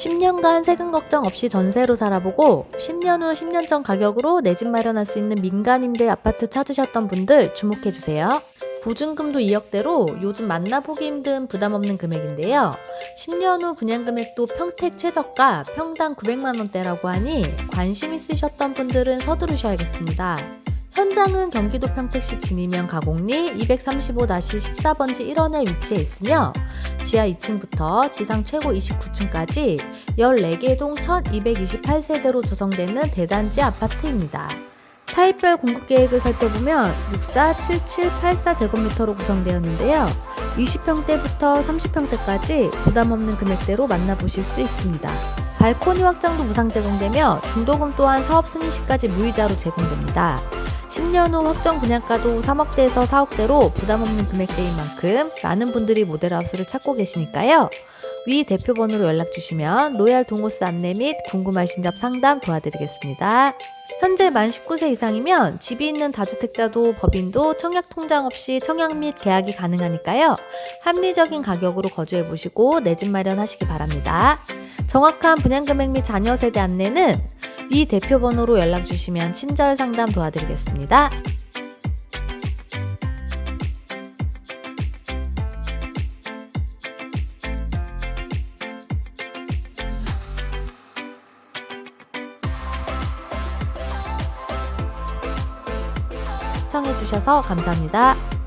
10년간 세금 걱정 없이 전세로 살아보고 10년 후 10년 전 가격으로 내 집 마련할 수 있는 민간임대 아파트 찾으셨던 분들 주목해주세요. 보증금도 2억대로 요즘 만나보기 힘든 부담 없는 금액인데요. 10년 후 분양 금액도 평택 최저가 평당 900만원대라고 하니 관심 있으셨던 분들은 서두르셔야겠습니다. 현장은 경기도 평택시 진이면 가곡리 235-14번지 1원에 위치해 있으며 지하 2층부터 지상 최고 29층까지 14개 동 1228세대로 조성되는 대단지 아파트입니다. 타입별 공급 계획을 살펴보면 64, 77, 84제곱미터로 구성되었는데요. 20평대부터 30평대까지 부담 없는 금액대로 만나보실 수 있습니다. 발코니 확장도 무상 제공되며 중도금 또한 사업 승인 시까지 무이자로 제공됩니다. 10년 후 확정 분양가도 3억대에서 4억대로 부담 없는 금액대인 만큼 많은 분들이 모델하우스를 찾고 계시니까요. 위 대표 번호로 연락 주시면 로얄 동호스 안내 및 궁금하신 점 상담 도와드리겠습니다. 현재 만 19세 이상이면 집이 있는 다주택자도 법인도 청약 통장 없이 청약 및 계약이 가능하니까요. 합리적인 가격으로 거주해 보시고 내 집 마련하시기 바랍니다. 정확한 분양 금액 및 자녀 세대 안내는 위 대표 번호로 연락 주시면 친절 상담 도와드리겠습니다. 시청해주셔서 감사합니다.